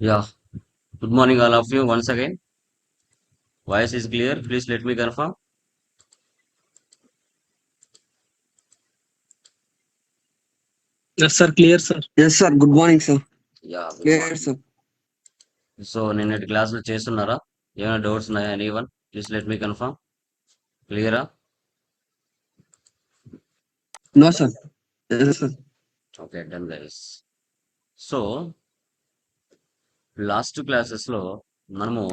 Yeah. Good morning, all of you. Once again, voice is clear. Please let me confirm. Yes, sir. Clear, sir. Yes, sir. Good morning, sir. Yeah. good Clear, morning. sir. So నిన్నటి క్లాసులు చేస్తున్నారా ఏమైనా doubts ఉన్నాయా any one please let me confirm క్లియరా No, sir. Yes, sir. Okay done guys so last క్లాసెస్లో మనము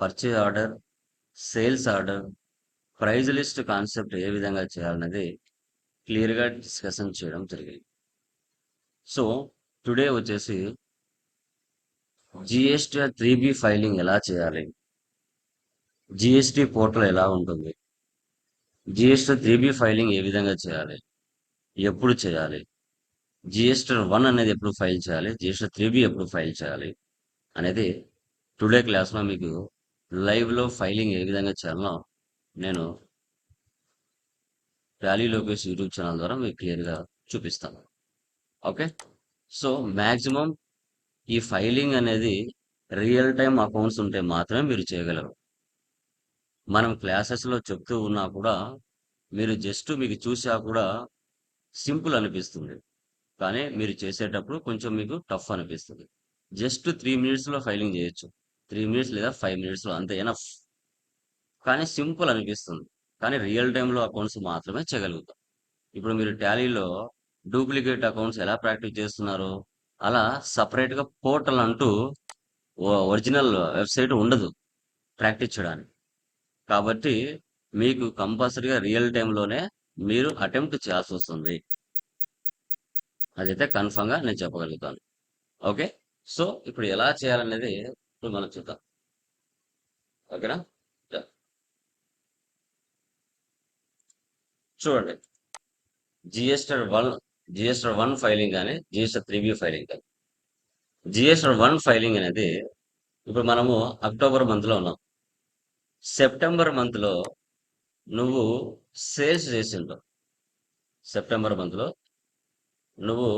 purchase order sales order price list concept ఏ విధంగా చేయాలనేది క్లియర్గా డిస్కషన్ చేయడం జరిగింది. సో టుడే వచ్చేసి జిఎస్టీ త్రీ బి ఫైలింగ్ ఎలా చేయాలి? జిఎస్టీ పోర్టల్ ఎలా ఉంటుంది? జిఎస్టీ త్రీ బి ఫైలింగ్ ఏ విధంగా చేయాలి? ఎప్పుడు చేయాలి? జిఎస్టీ వన్ అనేది ఎప్పుడు ఫైల్ చేయాలి? జిఎస్టీ త్రీ బి ఎప్పుడు ఫైల్ చేయాలి? అనేది టుడే క్లాస్లో మీకు లైవ్లో ఫైలింగ్ ఏ విధంగా చేయాలో నేను ర్యాలీ లోకేష్ యూట్యూబ్ ఛానల్ ద్వారా మీకు క్లియర్గా చూపిస్తాను. ఓకే? సో మ్యాక్సిమం ఈ ఫైలింగ్ అనేది రియల్ టైం అకౌంట్స్ ఉంటే మాత్రమే మీరు చేయగలరు. మనం క్లాసెస్లో చెప్తూ ఉన్నా కూడా మీరు జస్ట్ మీకు చూసా కూడా సింపుల్ అనిపిస్తుంది. కానీ మీరు చేసేటప్పుడు కొంచెం మీకు టఫ్ అనిపిస్తుంది. జస్ట్ త్రీ మినిట్స్లో ఫైలింగ్ చేయొచ్చు. త్రీ మినిట్స్ లేదా ఫైవ్ మినిట్స్లో అంతే ఎనఫ్. కానీ సింపుల్ అనిపిస్తుంది. కానీ రియల్ టైంలో అకౌంట్స్ మాత్రమే చేయగలుగుతాం. ఇప్పుడు మీరు టాలీలో డూప్లికేట్ అకౌంట్స్ ఎలా ప్రాక్టీస్ చేస్తున్నారు? అలా సపరేట్గా పోర్టల్ అంటూ ఒరిజినల్ వెబ్సైట్ ఉండదు ప్రాక్టీస్ చేయడానికి. కాబట్టి మీకు కంపల్సరీగా రియల్ టైంలోనే మీరు అటెంప్ట్ చేయాల్సి వస్తుంది. అదైతే కన్ఫామ్గా నేను చెప్పగలుగుతాను. ఓకే? సో ఇప్పుడు ఎలా చేయాలనేది ఇప్పుడు మనం చూద్దాం. ఓకేనా? చూడండి. GSTR one GSTR one filing కానీ జిఎస్టర్ త్రీ బి ఫైలింగ్ కానీ. జిఎస్టర్ వన్ ఫైలింగ్ అనేది ఇప్పుడు మనము అక్టోబర్ మంత్లో ఉన్నాం. సెప్టెంబర్ మంత్లో నువ్వు సేల్స్ చేసిండు సెప్టెంబర్ మంత్లో నువ్వు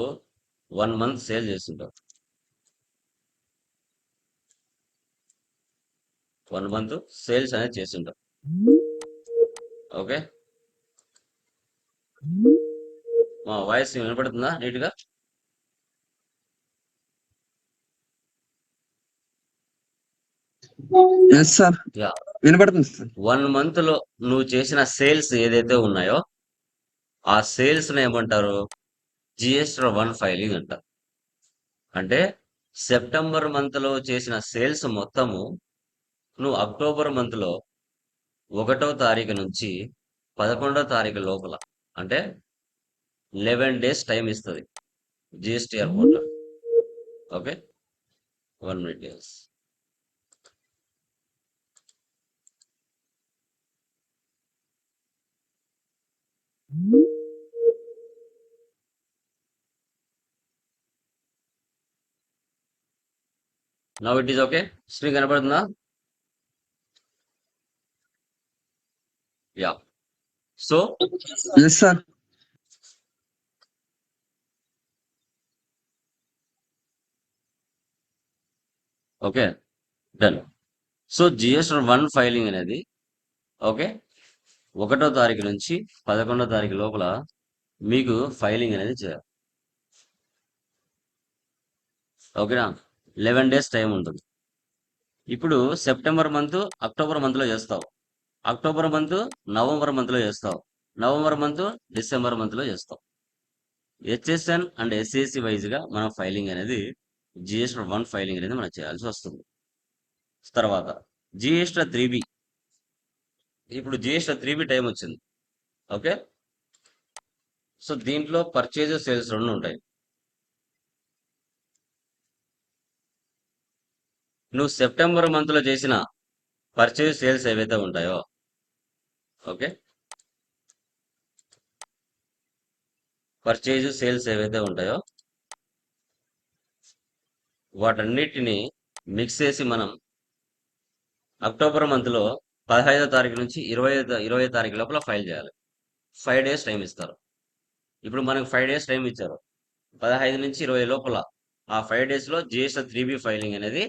వన్ మంత్ సేల్ చేసింటావు వన్ మంత్ సేల్స్ అనేది చేసింటావు ఓకే? మా వాయిస్ వినపడుతుందా నీట్గా. వినపడుతుంది వన్ మంత్లో నువ్వు చేసిన సేల్స్ ఏదైతే ఉన్నాయో ఆ సేల్స్ ఏమంటారు? జిఎస్టీ వన్ ఫైలింగ్ అంటారు. అంటే సెప్టెంబర్ మంత్లో చేసిన సేల్స్ మొత్తము నువ్వు అక్టోబర్ మంత్లో ఒకటో తారీఖు నుంచి పదకొండో తారీఖు లోపల అంటే లెవెన్ డేస్ టైం ఇస్తుంది GST airport okay? One minute days now it is okay screen కనపడుతుందా? Yeah. So sir okay done. So GST one filing అనేది ఓకే ఒకటో తారీఖు నుంచి పదకొండో తారీఖు లోపల మీకు ఫైలింగ్ అనేది చేయాలి. ఓకేనా? లెవెన్ డేస్ టైం ఉంటుంది. ఇప్పుడు సెప్టెంబర్ మంత్ అక్టోబర్ మంత్లో చేస్తావు. అక్టోబర్ మంత్ నవంబర్ మంత్లో చేస్తావు. నవంబర్ మంత్ డిసెంబర్ మంత్లో చేస్తావు. హెచ్ఎస్ఎన్ అండ్ ఎస్ఎస్సి వైజ్గా మనం ఫైలింగ్ అనేది జిఎస్టీ వన్ ఫైలింగ్ అనేది మనం చేయాల్సి వస్తుంది. తర్వాత జిఎస్టీ త్రీ బి ఇప్పుడు జిఎస్టీ త్రీ బి టైం వచ్చింది. ఓకే? సో దీంట్లో పర్చేజ్ సేల్స్ రెండు ఉంటాయి. నువ్వు సెప్టెంబర్ మంత్లో చేసిన పర్చేజ్ సేల్స్ ఏవైతే ఉంటాయో ఓకే. పర్చేజ్ సేల్స్ ఏవైతే ఉంటాయో వాటన్నిటిని మిక్స్ చేసి మనం అక్టోబర్ మంత్లో పదహైదో తారీఖు నుంచి ఇరవై ఇరవై తారీఖు లోపల ఫైల్ చేయాలి. ఫైవ్ డేస్ టైం ఇస్తారు. ఇప్పుడు మనకు ఫైవ్ డేస్ టైం ఇచ్చారు. పదహైదు నుంచి ఇరవై లోపల ఆ ఫైవ్ డేస్లో జిఎస్టీ త్రీ బి ఫైలింగ్ అనేది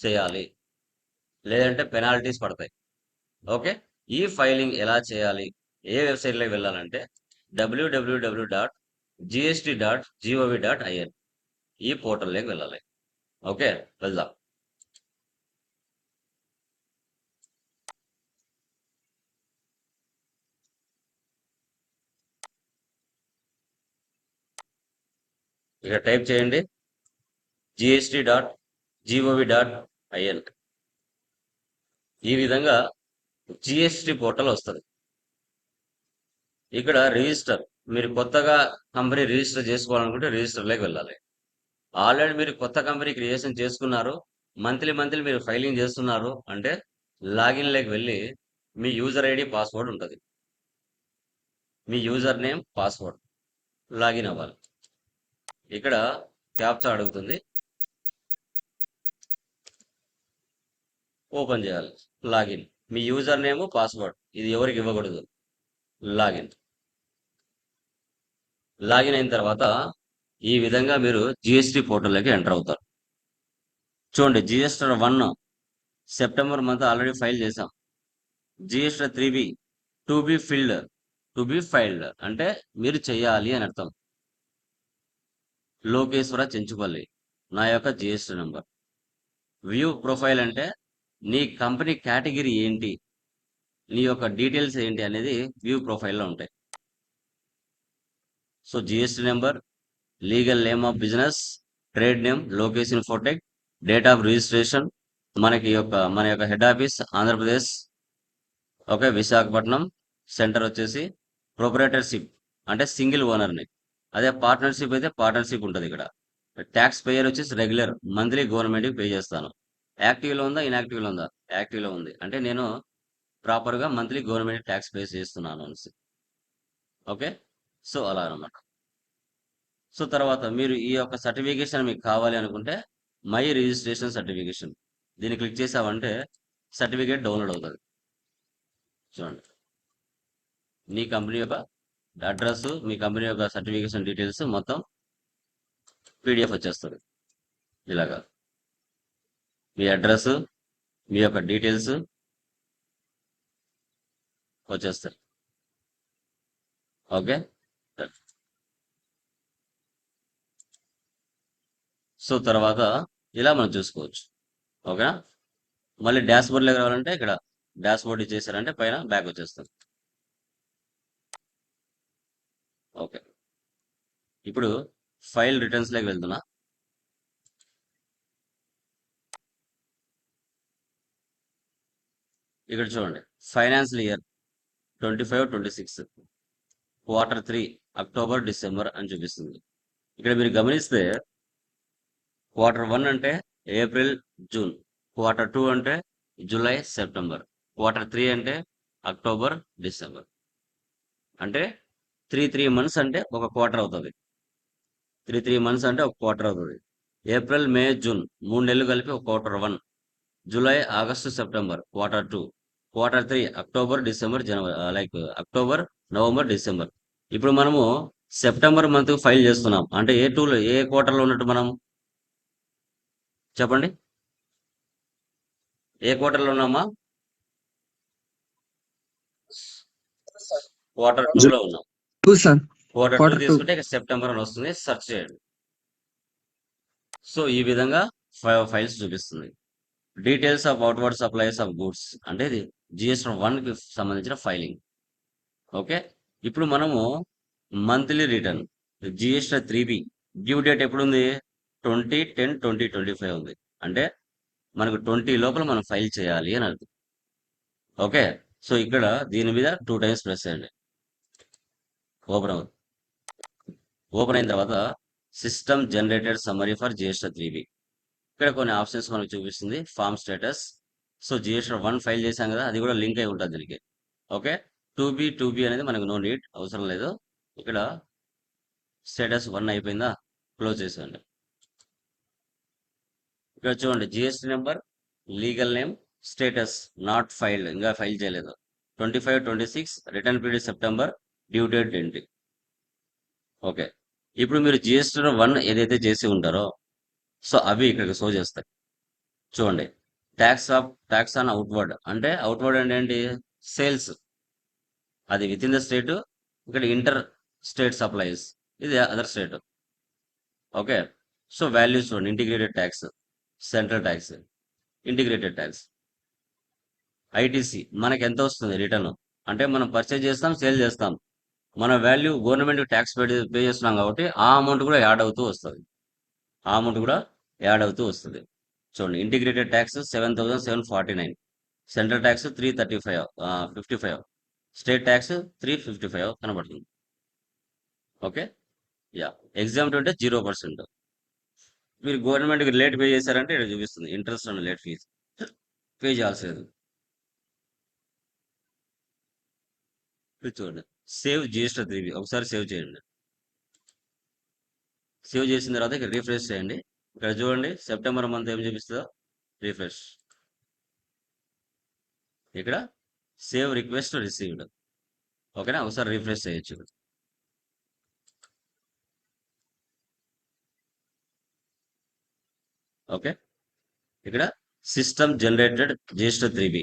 చేయాలి. లేదంటే పెనాల్టీస్ పడతాయి. ఓకే? ఈ ఫైలింగ్ ఎలా చేయాలి? ఏ వెబ్సైట్లోకి వెళ్ళాలంటే WWW dot GST dot GOV dot IN ఈ పోర్టల్లోకి వెళ్ళాలి. ఓకే వెళ్దాం. ఇక టైప్ చేయండి. GST dot GOV dot IN ఈ విధంగా జిఎస్టి పోర్టల్ వస్తుంది. ఇక్కడ రిజిస్టర్ మీరు కొత్తగా కంపెనీ రిజిస్టర్ చేసుకోవాలనుకుంటే రిజిస్టర్లోకి వెళ్ళాలి. ఆల్రెడీ మీరు కొత్త కంపెనీ క్రియేషన్ చేసుకున్నారు మంత్లీ మంత్లీ మీరు ఫైలింగ్ చేస్తున్నారు అంటే లాగిన్లోకి వెళ్ళి మీ యూజర్ ఐడి పాస్వర్డ్ ఉంటుంది. మీ యూజర్ నేమ్ పాస్వర్డ్ లాగిన్ అవ్వాలి. ఇక్కడ క్యాప్చా అడుగుతుంది. ఓపెన్ చేయాలి. లాగిన్ మీ యూజర్ నేమ్ పాస్వర్డ్ ఇది ఎవరికి ఇవ్వకూడదు? లాగిన్ లాగిన్ అయిన తర్వాత ఈ విధంగా మీరు జిఎస్టి పోర్టల్లోకి ఎంటర్ అవుతారు. చూడండి GST one September month already file చేసాం GST three B to be filed to be filed అంటే మీరు చేయాలి అని అర్థం. లోకేశ్వర చెంచుపల్లి నా యొక్క జిఎస్టీ నెంబర్ వ్యూ ప్రొఫైల్ అంటే నీ కంపెనీ కేటగిరీ ఏంటి? నీ యొక్క డీటెయిల్స్ ఏంటి అనేది వ్యూ ప్రొఫైల్లో ఉంటాయి. So GST number legal name of business trade name location ఫోటెక్ date of registration మనకి యొక్క మన యొక్క head office Andhra Pradesh okay Visakhapatnam centre వచ్చేసి ప్రొపరేటర్షిప్ అంటే సింగిల్ ఓనర్ని. అదే పార్ట్నర్షిప్ అయితే పార్ట్నర్షిప్ ఉంటుంది ఇక్కడ. ట్యాక్స్ పేయర్ వచ్చేసి రెగ్యులర్ మంత్లీ గవర్నమెంట్కి పే చేస్తాను. యాక్టివ్లో ఉందా ఇన్యాక్టివ్లో ఉందా? యాక్టివ్లో ఉంది. అంటే నేను ప్రాపర్గా మంత్లీ గవర్నమెంట్ ట్యాక్స్ పే చేస్తున్నాను అనేసి. ఓకే? సో అలా అనమాట సో తర్వాత మీరు ఈ యొక్క సర్టిఫికేషన్ మీకు కావాలి అనుకుంటే మై రిజిస్ట్రేషన్ సర్టిఫికేషన్. దీన్ని క్లిక్ చేసావంటే సర్టిఫికేట్ డౌన్లోడ్ అవుతుంది. చూడండి. మీ కంపెనీ యొక్క అడ్రస్ మీ కంపెనీ యొక్క సర్టిఫికేషన్ డీటెయిల్స్ మొత్తం పీడిఎఫ్ వచ్చేస్తుంది. ఇలాగా. మీ అడ్రస్ మీ యొక్క డీటెయిల్స్ వచ్చేస్తారు ఓకే? సో తర్వాత ఇలా మనం చూసుకోవచ్చు. ఓకేనా? మళ్ళీ డాష్ బోర్డ్లోకి రావాలంటే ఇక్కడ డాష్ బోర్డ్ ఇచ్చేసారంటే పైన బ్యాక్ వచ్చేస్తుంది. ఓకే. ఇప్పుడు ఫైల్ రిటర్న్స్లోకి వెళ్తున్నా. ఇక్కడ చూడండి. Financial year twenty five twenty six quarter three October December అని చూపిస్తుంది. ఇక్కడ మీరు గమనిస్తే క్వార్టర్ వన్ అంటే ఏప్రిల్ జూన్ క్వార్టర్ టూ అంటే జూలై సెప్టెంబర్ క్వార్టర్ త్రీ అంటే అక్టోబర్ డిసెంబర్ అంటే త్రీ త్రీ మంత్స్ అంటే ఒక క్వార్టర్ అవుతుంది. త్రీ త్రీ మంత్స్ అంటే ఒక క్వార్టర్ అవుతుంది. ఏప్రిల్ మే జూన్ మూడు నెలలు కలిపి ఒక quarter one July August September quarter two quarter three October December January like October November December ఇప్పుడు మనము సెప్టెంబర్ మంత్ ఫైల్ చేస్తున్నాం. అంటే ఏ టూలో ఏ క్వార్టర్లో ఉన్నట్టు మనం చెప్పండి? ఏ క్వార్టర్లో ఉన్నామా? క్వార్టర్ టూలో ఉన్నాం. Two quarter two. తీసుకుంటే సెప్టెంబర్ అని వస్తుంది. సెర్చ్ చేయండి. సో ఈ విధంగా ఫైల్స్ చూపిస్తుంది. Details of outward supplies of goods అంటే ఇది జిఎస్టీ వన్కి సంబంధించిన ఫైలింగ్ ఓకే ఇప్పుడు మనము monthly return GST three B due date ఎప్పుడు ఉంది twenty ten twenty twenty five ఉంది. అంటే మనకు ట్వంటీ లోపల మనం ఫైల్ చేయాలి అని అర్థం. ఓకే సో ఇక్కడ దీని మీద టూ టైమ్స్ ప్రెస్ చేయండి. ఓపెన్ అవుతుంది. ఓపెన్ అయిన తర్వాత system generated summary for GST three B ఇక్కడ కొన్ని ఆప్షన్స్ మనకు చూపిస్తుంది. Form status so GST one file చేశాం కదా అది కూడా లింక్ అయి ఉంటుంది దీనికి. Okay? Two B two B అనేది మనకు నో నీడ్ అవసరం లేదు. ఇక్కడ స్టేటస్ వన్ అయిపోయిందా? క్లోజ్ చేసేయండి. ఇక్కడ చూడండి GST number legal name status not filed ఇంకా ఫైల్ చేయలేదు. Twenty five twenty six return period September due date ఏంటి? ఓకే. ఇప్పుడు మీరు జిఎస్టీ వన్ ఏదైతే చేసి ఉంటారో సో అవి ఇక్కడికి షో చేస్తాయి. చూడండి. Tax of tax on outward అంటే అవుట్వర్డ్ అంటే ఏంటి? సేల్స్ అది విత్ ఇన్ ద స్టేట్ ఇక్కడ ఇంటర్ స్టేట్ సప్లైస్ ఇది other state okay so values చూడండి integrated tax central tax integrated tax ITC మనకి ఎంత వస్తుంది రిటర్న్ అంటే మనం పర్చేజ్ చేస్తాం సేల్ చేస్తాం. మన value government tax pay pay చేస్తున్నాం కాబట్టి ఆ అమౌంట్ కూడా యాడ్ అవుతూ వస్తుంది. ఆ అమౌంట్ కూడా యాడ్ అవుతూ వస్తుంది. చూడండి integrated tax seven thousand seven forty nine central tax three thirty five fifty five state tax three fifty five కనబడుతుంది. ఓకే? యా ఎగ్జామ్ అంటే జీరో పర్సెంట్. మీరు గవర్నమెంట్కి లేట్ పే చేశారంటే ఇక్కడ చూపిస్తుంది interest and late fee pay చేయాల్సి చూడండి save GST three ఒకసారి సేవ్ చేయండి. సేవ్ చేసిన తర్వాత ఇక్కడ రీఫ్రెష్ చేయండి. ఇక్కడ చూడండి సెప్టెంబర్ మంత్ ఏం చూపిస్తుందో? రిఫ్రెష్. ఇక్కడ సేవ్ రిక్వెస్ట్ రిసీవ్డ్. ఓకేనా? ఒకసారి రిఫ్రెష్ చేయొచ్చు. ఓకే. ఇక్కడ system generated GST three B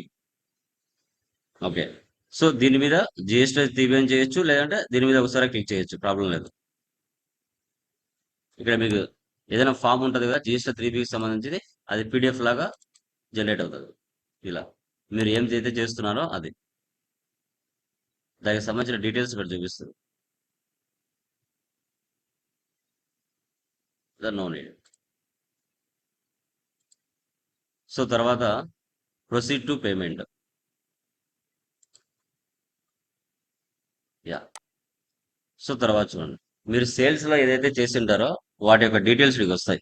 okay. So దీని మీద జిఎస్టీ త్రీ బి అని చేయొచ్చు లేదంటే దీని మీద ఒకసారి క్లిక్ చేయొచ్చు ప్రాబ్లం లేదు. ఇక్కడ మీకు ఏదైనా ఫామ్ ఉంటుంది కదా జిఎస్టీ త్రీ బికి సంబంధించింది అది పీడిఎఫ్ లాగా జనరేట్ అవుతుంది. ఇలా. మీరు ఏం అయితే చేస్తున్నారో అది. దానికి సంబంధించిన డీటెయిల్స్ ఇక్కడ చూపిస్తుంది. నో నీడ్ సో తర్వాత proceed to payment yeah so తర్వాత చూడండి. మీరు సేల్స్లో ఏదైతే ఏదైతే చేసింటారో వాటి యొక్క డీటెయిల్స్ మీకు వస్తాయి.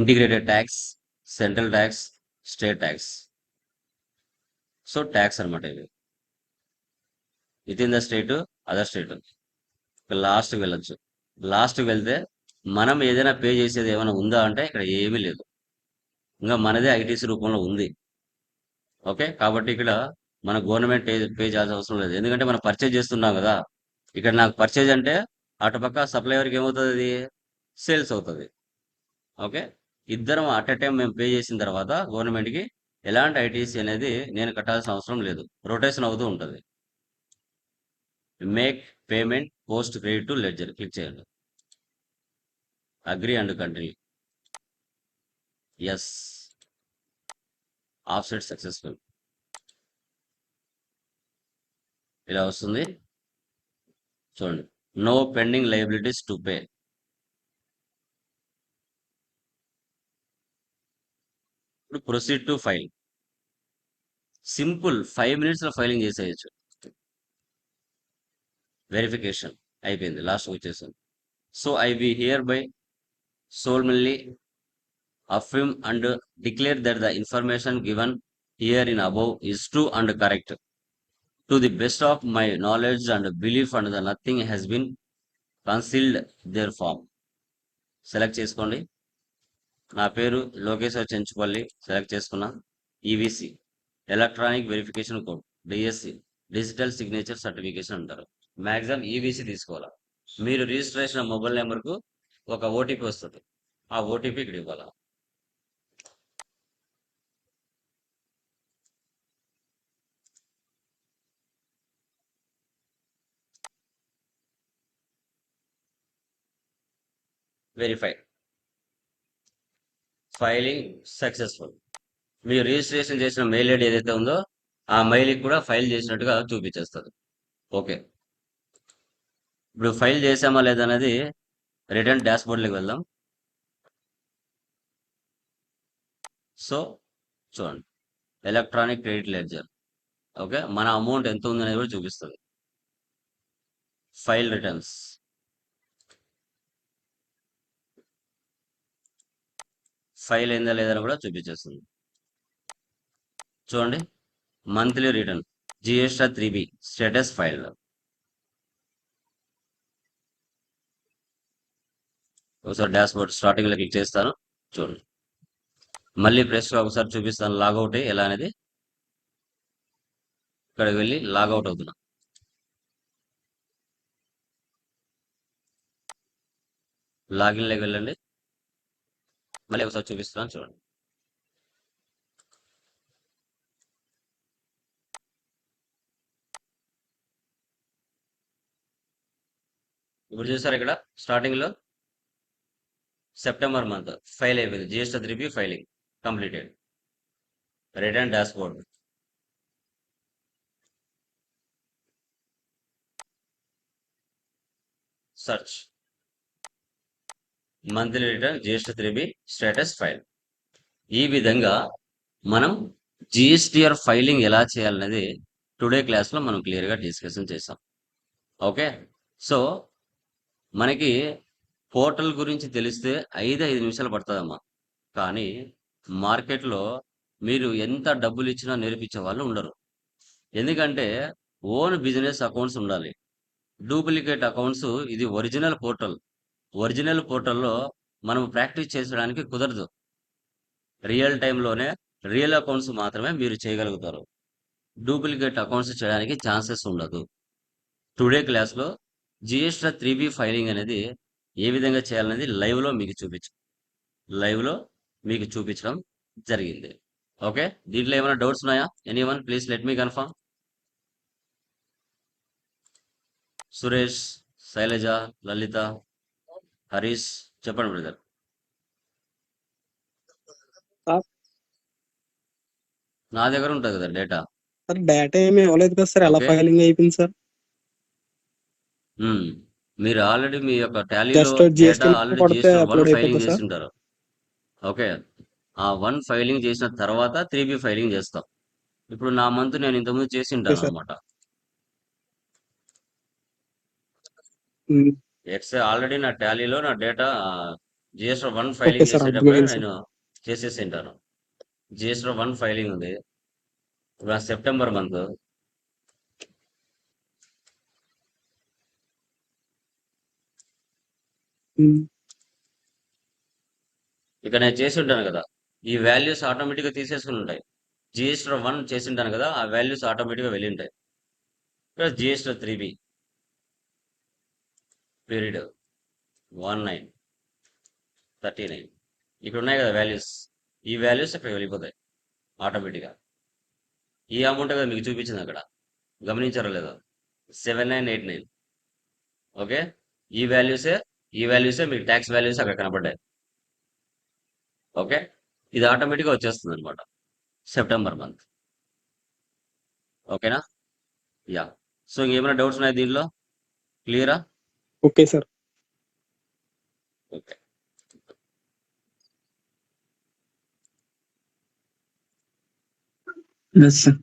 Integrated tax central tax state tax. So tax అనమాట ఇది within the state other state. Last వెళ్ళొచ్చు. లాస్ట్కి వెళ్తే మనం ఏదైనా పే చేసేది ఏమైనా ఉందా అంటే ఇక్కడ ఏమీ లేదు. ఇంకా మనదే ఐటీసీ రూపంలో ఉంది. ఓకే? కాబట్టి ఇక్కడ మన గవర్నమెంట్ పే చేయాల్సిన అవసరం లేదు. ఎందుకంటే మనం పర్చేజ్ చేస్తున్నాం కదా. ఇక్కడ నాకు పర్చేజ్ అంటే అటుపక్క సప్లైవర్కి ఏమవుతుంది? అది సేల్స్ అవుతుంది. ఓకే? ఇద్దరం అట్ ఎ టైం మేము పే చేసిన తర్వాత గవర్నమెంట్కి ఎలాంటి ఐటీసీ అనేది నేను కట్టాల్సిన అవసరం లేదు. రొటేషన్ అవుతూ ఉంటుంది. Make payment post credit to ledger click చేయండి. Agree and continue yes offset successful ఇలా వస్తుంది. చూడండి. No pending liabilities to pay ఇప్పుడు proceed to file simple five మినిట్స్లో ఫైలింగ్ చేసేయచ్చు వెరిఫికేషన్ అయిపోయింది లాస్ట్ వచ్చేసాను so I be hereby solemnly affirm and declare that the information given here in above is true and to the best of my knowledge and belief and the nothing has been concealed therefrom select చేసుకోండి. నా పేరు Lokeshwar Chenchupalli select చేసుకున్నా EVC electronic verification code DSC digital signature certification అంటారు. Maximum EVC తీసుకోవాలా? మీరు registration mobile నెంబర్కు ఒక OTP వస్తుంది. ఆ ఓటీపీ ఇక్కడ ఇవ్వాలా? వెరిఫై. ఫైలింగ్ సక్సెస్ఫుల్ మీరు రిజిస్ట్రేషన్ చేసిన మెయిల్ ఐడి ఏదైతే ఉందో ఆ మెయిల్కి కూడా ఫైల్ చేసినట్టుగా చూపించేస్తుంది ఓకే ఇప్పుడు ఫైల్ చేసామా లేదనేది రిటర్న్ డాష్బోర్డ్లోకి వెళ్దాం. సో చూడండి. ఎలక్ట్రానిక్ క్రెడిట్ లెడ్జర్ ఓకే మన అమౌంట్ ఎంత ఉందనేది కూడా చూపిస్తుంది. ఫైల్ రిటర్న్స్ ఫైల్ అయిందా లేదని కూడా చూపించేస్తుంది. చూడండి. Monthly return GST three B status file ఒకసారి డాష్ బోర్డ్ స్టార్టింగ్లో క్లిక్ చేస్తాను. చూడండి. మళ్ళీ ప్రెస్గా ఒకసారి చూపిస్తాను లాగౌట్ ఎలా అనేది. ఇక్కడికి వెళ్ళి లాగౌట్ అవుతున్నా. లాగిన్లోకి వెళ్ళండి. మళ్ళీ ఒకసారి చూపిస్తున్నాను చూడండి. ఇప్పుడు చూసారు ఇక్కడ స్టార్టింగ్లో సెప్టెంబర్ మంత్ ఫైల్ అయిపోయింది GST three filing completed return dashboard search monthly return GST three B status file. ఈ విధంగా మనం జిఎస్టిఆర్ ఫైలింగ్ ఎలా చేయాలనేది టుడే క్లాస్లో మనం క్లియర్గా డిస్కషన్ చేసాం ఓకే? సో మనకి పోర్టల్ గురించి తెలిస్తే ఐదు ఐదు నిమిషాలు పడుతుందమ్మా. కానీ మార్కెట్లో మీరు ఎంత డబ్బులు ఇచ్చినా నేర్పించే వాళ్ళు ఉండరు. ఎందుకంటే ఓన్ బిజినెస్ అకౌంట్స్ ఉండాలి. డూప్లికేట్ అకౌంట్స్ ఇది ఒరిజినల్ పోర్టల్. ఒరిజినల్ పోర్టల్లో మనం ప్రాక్టీస్ చేసడానికి కుదరదు. రియల్ టైంలోనే రియల్ అకౌంట్స్ మాత్రమే మీరు చేయగలుగుతారు. డూప్లికేట్ అకౌంట్స్ చేయడానికి ఛాన్సెస్ ఉండదు. టుడే క్లాస్లో జిఎస్టీ త్రీ బి ఫైలింగ్ అనేది ఏ విధంగా చేయాలనేది లైవ్లో మీకు చూపించు లైవ్లో మీకు చూపించడం జరిగింది. ఓకే? దీంట్లో ఏమైనా డౌట్స్ ఉన్నాయా? Any one please let me confirm Suresh Shailaja Lalitha Harish చెప్పండి బ్రదర్. నా దగ్గర ఉంటుంది కదా డేటా సార్ డేటా ఏమి ఇవ్వలేదు కదా సార్ ఎలా. ఫైలింగ్ అయిపోయింది సార్. మీరు ఆల్రెడీ మీ యొక్క టాలీలో డేటా ఆల్రెడీ వన్ ఫైలింగ్ అయిపోతుందా చేసి సార్? ఉంటారు ఓకే ఆ వన్ ఫైలింగ్ చేసిన తర్వాత త్రీ బి ఫైలింగ్ చేస్తాం ఇప్పుడు నా మంత్ నేను ఇంతకుముందు చేసి ఉంటాను. అనమాట ఎక్స్ ఆల్రెడీ నా టాలీలో నా డేటా జిఎస్టీ వన్ ఫైలింగ్ చేసేటప్పుడు. నేను చేసేసి ఉంటాను జిఎస్టీ వన్ ఫైలింగ్ ఉంది. ఇప్పుడు సెప్టెంబర్ మంత్. ఇక నేను చేసి ఉంటాను కదా ఈ వాల్యూస్ ఆటోమేటిక్గా తీసేసుకుని ఉంటాయి జిఎస్టీ వన్ చేసి ఉంటాను కదా ఆ వాల్యూస్ ఆటోమేటిక్గా వెళ్ళి ఉంటాయి. ఇక్కడ GST three B. Period one nine thirty nine. ఇక్కడ ఉన్నాయి కదా వాల్యూస్ ఈ వాల్యూస్ అక్కడ వెళ్ళిపోతాయి ఆటోమేటిక్గా ఈ అమౌంట్ కదా మీకు చూపించింది అక్కడ. గమనించారో లేదో? Seven nine eight nine okay ఈ వాల్యూసే ఈ వాల్యూసే మీకు ట్యాక్స్ వాల్యూస్ అక్కడ కనపడ్డాయి. ఓకే ఇది ఆటోమేటిక్గా వచ్చేస్తుంది అనమాట సెప్టెంబర్ మంత్ ఓకేనా యా సో ఇంకేమైనా డౌట్స్ ఉన్నాయి దీనిలో క్లియరా okay sir okay yes sir